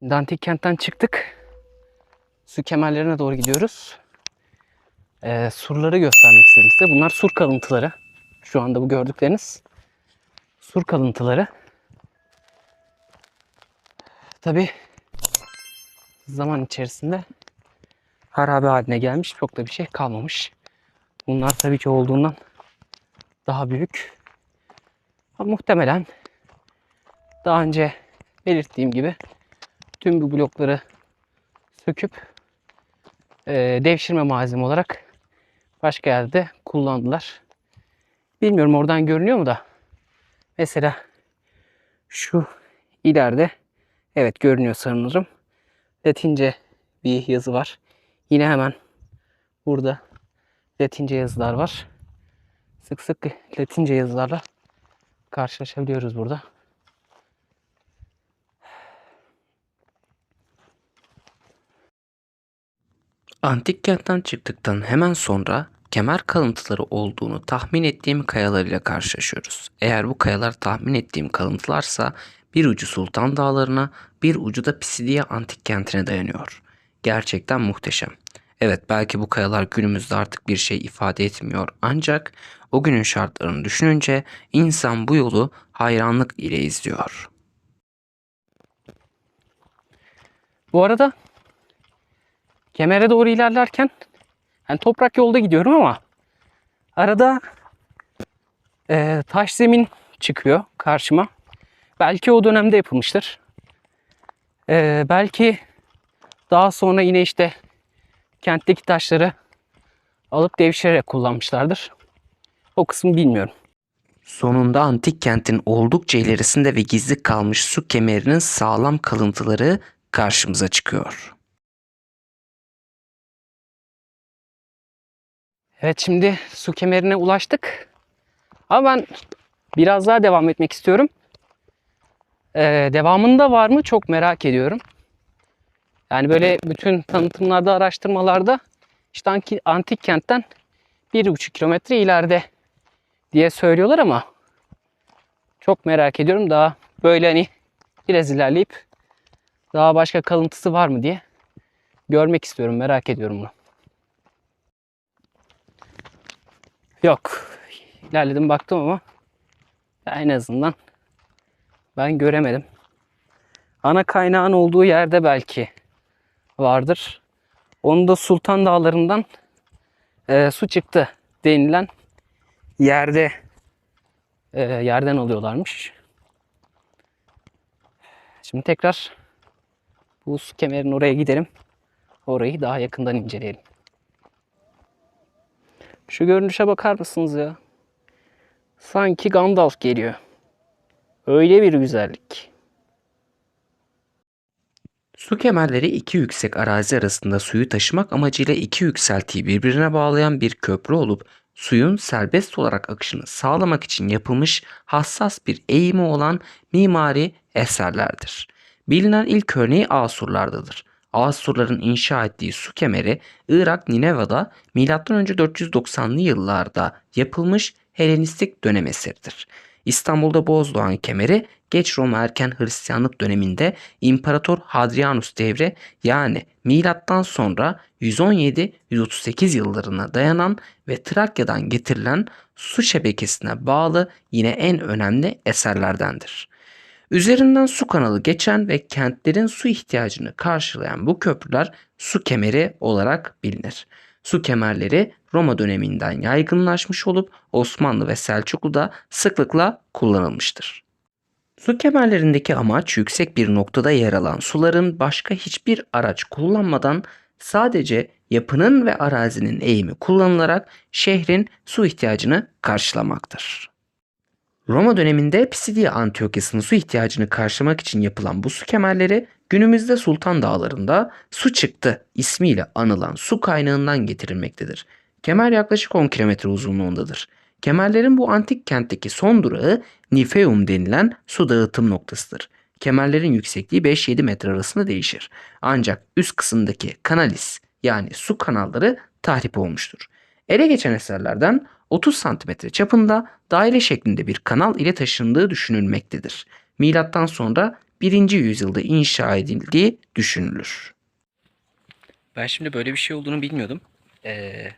Şimdi antik kentten çıktık. Su kemerlerine doğru gidiyoruz. Ee, surları göstermek istedim size. Bunlar sur kalıntıları. Şu anda bu gördükleriniz sur kalıntıları. Tabi zaman içerisinde harabe haline gelmiş. Çok da bir şey kalmamış. Bunlar tabii ki olduğundan daha büyük. Ama muhtemelen daha önce belirttiğim gibi tüm bu blokları söküp e, devşirme malzeme olarak başka yerde kullandılar. Bilmiyorum oradan görünüyor mu da. Mesela şu ileride evet görünüyor sanırım. Latince bir yazı var. Yine hemen burada Latince yazılar var. Sık sık Latince yazılarla karşılaşabiliyoruz burada. Antik kentten çıktıktan hemen sonra kemer kalıntıları olduğunu tahmin ettiğim kayalarıyla karşılaşıyoruz. Eğer bu kayalar tahmin ettiğim kalıntılarsa bir ucu Sultan Dağları'na bir ucu da Pisidia antik kentine dayanıyor. Gerçekten muhteşem. Evet belki bu kayalar günümüzde artık bir şey ifade etmiyor ancak o günün şartlarını düşününce insan bu yolu hayranlık ile izliyor. Bu arada kemere doğru ilerlerken yani toprak yolda gidiyorum ama arada e, taş zemin çıkıyor karşıma. Belki o dönemde yapılmıştır. E, belki daha sonra yine işte kentteki taşları alıp devşirerek kullanmışlardır. O kısmı bilmiyorum. Sonunda antik kentin oldukça ilerisinde ve gizli kalmış su kemerinin sağlam kalıntıları karşımıza çıkıyor. Evet şimdi su kemerine ulaştık. Ama ben biraz daha devam etmek istiyorum. Ee, devamında var mı çok merak ediyorum. Yani böyle bütün tanıtımlarda, araştırmalarda işte antik kentten bir buçuk kilometre ileride diye söylüyorlar ama çok merak ediyorum. Daha böyle hani biraz ilerleyip daha başka kalıntısı var mı diye görmek istiyorum, merak ediyorum bunu. Yok. İlerledim baktım ama en azından ben göremedim. Ana kaynağın olduğu yerde belki vardır. Onu da Sultan Dağları'ndan e, su çıktı denilen yerde e, yerden alıyorlarmış. Şimdi tekrar bu su kemerinin oraya gidelim. Orayı daha yakından inceleyelim. Şu görünüşe bakar mısınız ya? Sanki Gandalf geliyor. Öyle bir güzellik. Su kemerleri iki yüksek arazi arasında suyu taşımak amacıyla iki yükseltiyi birbirine bağlayan bir köprü olup suyun serbest olarak akışını sağlamak için yapılmış hassas bir eğimi olan mimari eserlerdir. Bilinen ilk örneği Asurlardadır. Asurların inşa ettiği su kemeri Irak Nineva'da M.Ö. 490'lı yıllarda yapılmış Helenistik dönem eseridir. İstanbul'da Bozdoğan kemeri geç Roma erken Hristiyanlık döneminde İmparator Hadrianus devri yani milattan sonra 117-138 yıllarına dayanan ve Trakya'dan getirilen su şebekesine bağlı yine en önemli eserlerdendir. Üzerinden su kanalı geçen ve kentlerin su ihtiyacını karşılayan bu köprüler su kemeri olarak bilinir. Su kemerleri Roma döneminden yaygınlaşmış olup Osmanlı ve Selçuklu'da sıklıkla kullanılmıştır. Su kemerlerindeki amaç yüksek bir noktada yer alan suların başka hiçbir araç kullanmadan sadece yapının ve arazinin eğimi kullanılarak şehrin su ihtiyacını karşılamaktır. Roma döneminde Pisidia Antiokyası'nın su ihtiyacını karşılamak için yapılan bu su kemerleri günümüzde Sultan Dağları'nda su çıktı ismiyle anılan su kaynağından getirilmektedir. Kemer yaklaşık 10 kilometre uzunluğundadır. Kemerlerin bu antik kentteki son durağı Nifeum denilen su dağıtım noktasıdır. Kemerlerin yüksekliği 5-7 metre arasında değişir. Ancak üst kısımdaki kanalis yani su kanalları tahrip olmuştur. Ele geçen eserlerden 30 santimetre çapında daire şeklinde bir kanal ile taşındığı düşünülmektedir. Milattan sonra 1. yüzyılda inşa edildiği düşünülür. Ben şimdi böyle bir şey olduğunu bilmiyordum. Ee,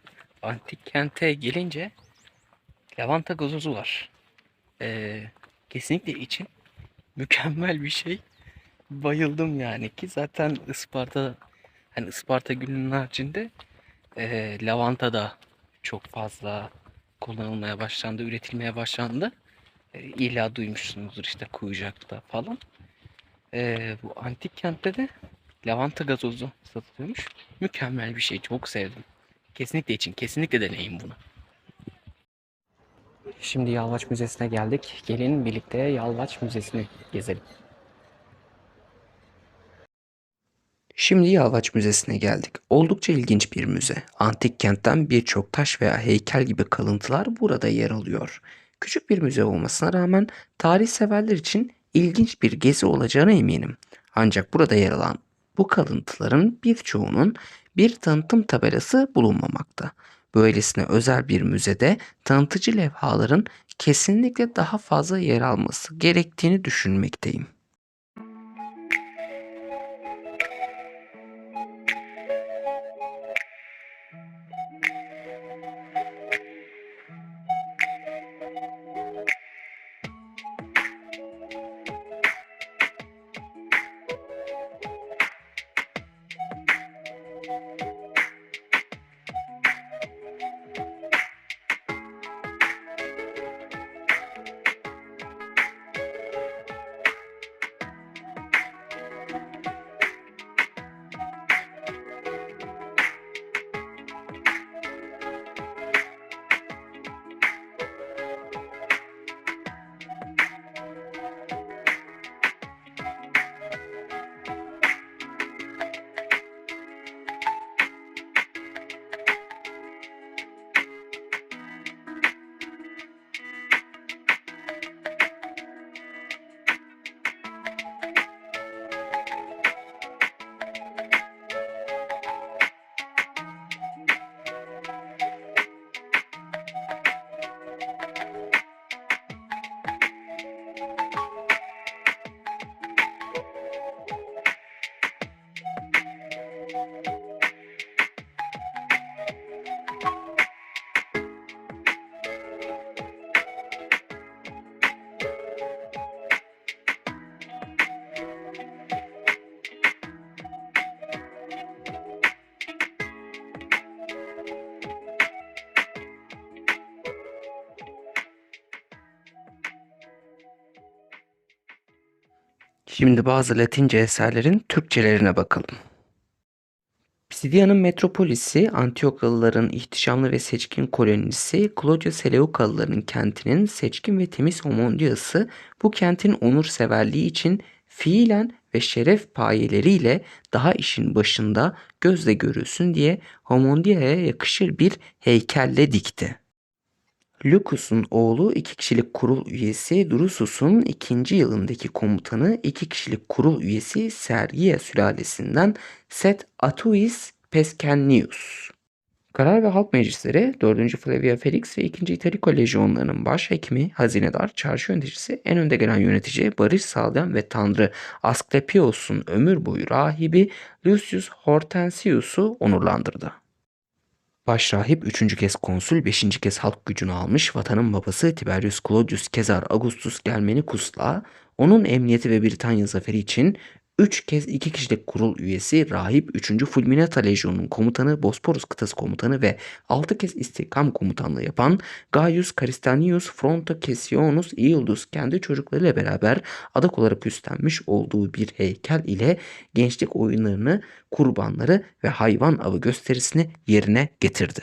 antik kente gelince lavanta gazozu var. Ee, kesinlikle için mükemmel bir şey. Bayıldım yani ki zaten Isparta hani Isparta gününün haricinde e, lavanta da çok fazla kullanılmaya başlandı, üretilmeye başlandı. E, duymuşsunuzdur işte Kuyucak'ta falan. E, bu antik kentte de lavanta gazozu satılıyormuş. Mükemmel bir şey. Çok sevdim. Kesinlikle için. Kesinlikle deneyin bunu. Şimdi Yalvaç Müzesi'ne geldik. Gelin birlikte Yalvaç Müzesi'ni gezelim. Şimdi Yalvaç Müzesi'ne geldik. Oldukça ilginç bir müze. Antik kentten birçok taş veya heykel gibi kalıntılar burada yer alıyor. Küçük bir müze olmasına rağmen tarih severler için ilginç bir gezi olacağına eminim. Ancak burada yer alan bu kalıntıların birçoğunun bir tanıtım tabelası bulunmamakta. Böylesine özel bir müzede tanıtıcı levhaların kesinlikle daha fazla yer alması gerektiğini düşünmekteyim. Şimdi bazı Latince eserlerin Türkçelerine bakalım. Pisidia'nın metropolisi, Antiokalıların ihtişamlı ve seçkin kolonisi, Claudia Seleukalıların kentinin seçkin ve temiz homondiası bu kentin onurseverliği için fiilen ve şeref payeleriyle daha işin başında gözle görülsün diye homondiaya yakışır bir heykelle dikti. Lucus'un oğlu iki kişilik kurul üyesi Drusus'un ikinci yılındaki komutanı iki kişilik kurul üyesi Sergia sülalesinden Set Atuis Pescennius. Karar ve Halk Meclisleri 4. Flavia Felix ve 2. Italico Lejyonlarının başhekimi, hazinedar, çarşı yöneticisi, en önde gelen yönetici, barış sağlayan ve tanrı Asklepios'un ömür boyu rahibi Lucius Hortensius'u onurlandırdı. Başrahip 3. kez konsül 5. kez halk gücünü almış vatanın babası Tiberius Claudius Caesar Augustus Germanicus'la onun emniyeti ve Britanya zaferi için 3 kez 2 kişilik kurul üyesi rahip 3. Fulminata Lejyonu'nun komutanı Bosporus kıtası komutanı ve 6 kez istikam komutanlığı yapan Gaius Caristanius Fronto Cassianus Iuldus kendi çocuklarıyla beraber adak olarak üstlenmiş olduğu bir heykel ile gençlik oyunlarını, kurbanları ve hayvan avı gösterisini yerine getirdi.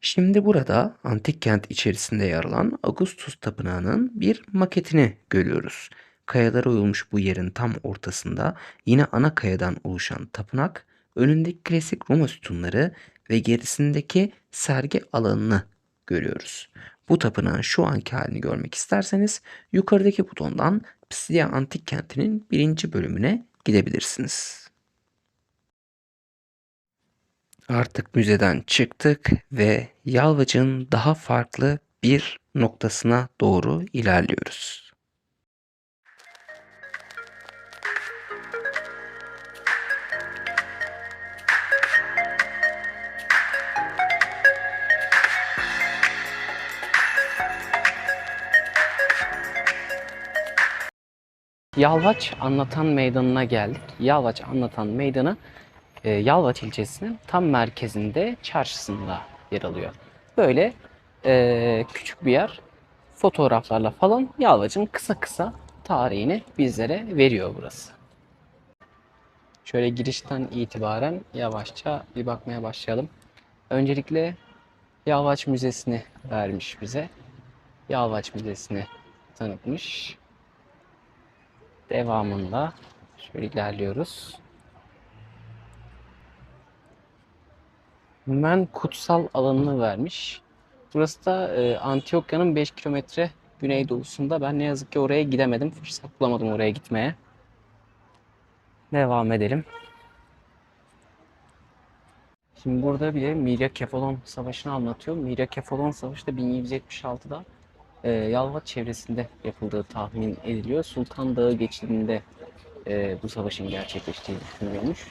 Şimdi burada antik kent içerisinde yer alan Augustus Tapınağı'nın bir maketini görüyoruz. Kayalara oyulmuş bu yerin tam ortasında yine ana kayadan oluşan tapınak, önündeki klasik Roma sütunları ve gerisindeki sergi alanını görüyoruz. Bu tapınağın şu anki halini görmek isterseniz yukarıdaki butondan Pisidia Antik Kenti'nin birinci bölümüne gidebilirsiniz. Artık müzeden çıktık ve Yalvaç'ın daha farklı bir noktasına doğru ilerliyoruz. Yalvaç Anlatan Meydanı'na geldik. Yalvaç Anlatan Meydanı e, Yalvaç ilçesinin tam merkezinde çarşısında yer alıyor. Böyle e, küçük bir yer fotoğraflarla falan Yalvaç'ın kısa kısa tarihini bizlere veriyor burası. Şöyle girişten itibaren yavaşça bir bakmaya başlayalım. Öncelikle Yalvaç Müzesi'ni vermiş bize. Yalvaç Müzesi'ni tanıtmış. Devamında şöyle ilerliyoruz. Men kutsal alanını vermiş. Burası da e, Antiokya'nın 5 kilometre güneydoğusunda. Ben ne yazık ki oraya gidemedim. Fırsat bulamadım oraya gitmeye. Devam edelim. Şimdi burada bir de Mirya Kefalon Savaşı'nı anlatıyor. Mirya Kefalon Savaşı da 1176'da e, Yalvaç çevresinde yapıldığı tahmin ediliyor. Sultan Dağı geçidinde e, bu savaşın gerçekleştiği düşünülüyormuş.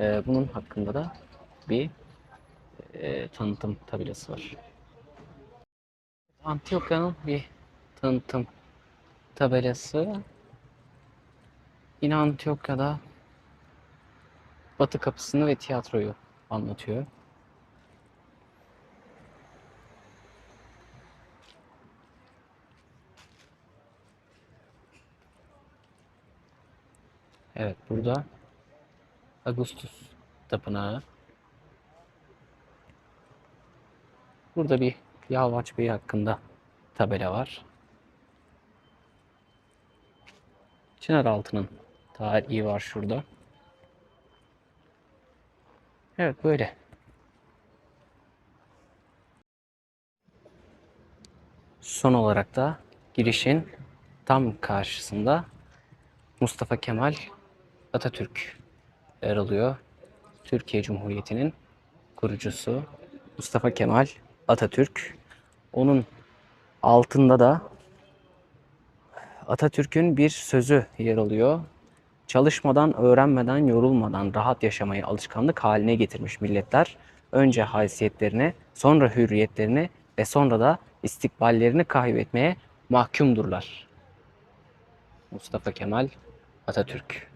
E, bunun hakkında da bir e, tanıtım tabelası var. Antiokya'nın bir tanıtım tabelası. Yine Antiokya'da Batı Kapısı'nı ve tiyatroyu anlatıyor. Evet burada Augustus Tapınağı. Burada bir Yalvaç Bey hakkında tabela var. Çınaraltı'nın tarihi var şurada. Evet böyle. Son olarak da girişin tam karşısında Mustafa Kemal Atatürk yer alıyor. Türkiye Cumhuriyeti'nin kurucusu Mustafa Kemal Atatürk. Onun altında da Atatürk'ün bir sözü yer alıyor. Çalışmadan, öğrenmeden, yorulmadan rahat yaşamayı alışkanlık haline getirmiş milletler önce haysiyetlerini, sonra hürriyetlerini ve sonra da istikballerini kaybetmeye mahkumdurlar. Mustafa Kemal Atatürk.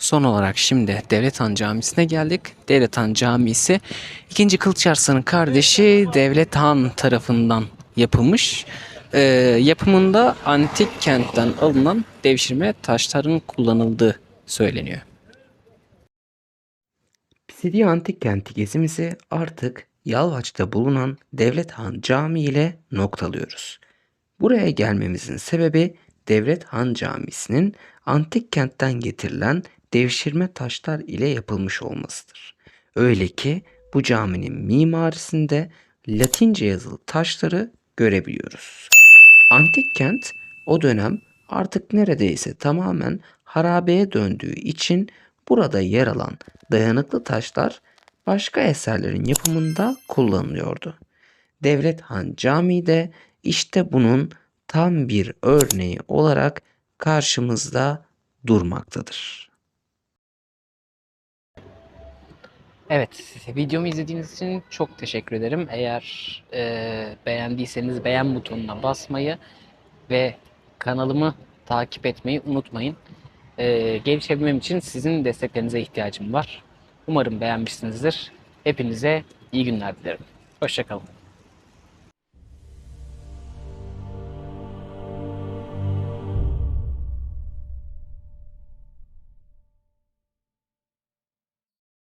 Son olarak şimdi Devlet Han Camisi'ne geldik. Devlet Han Camisi 2. Kılıç Arslan'ın kardeşi Devlet Han tarafından yapılmış. Ee, yapımında antik kentten alınan devşirme taşların kullanıldığı söyleniyor. Pisidiye Antik Kenti gezimizi artık Yalvaç'ta bulunan Devlet Han Camii ile noktalıyoruz. Buraya gelmemizin sebebi Devlet Han Camisi'nin antik kentten getirilen devşirme taşlar ile yapılmış olmasıdır. Öyle ki bu caminin mimarisinde Latince yazılı taşları görebiliyoruz. Antik kent o dönem artık neredeyse tamamen harabeye döndüğü için burada yer alan dayanıklı taşlar başka eserlerin yapımında kullanılıyordu. Devlet Han Camii de işte bunun tam bir örneği olarak karşımızda durmaktadır. Evet, videomu izlediğiniz için çok teşekkür ederim. Eğer e, beğendiyseniz beğen butonuna basmayı ve kanalımı takip etmeyi unutmayın. E, gelişebilmem için sizin desteklerinize ihtiyacım var. Umarım beğenmişsinizdir. Hepinize iyi günler dilerim. Hoşçakalın.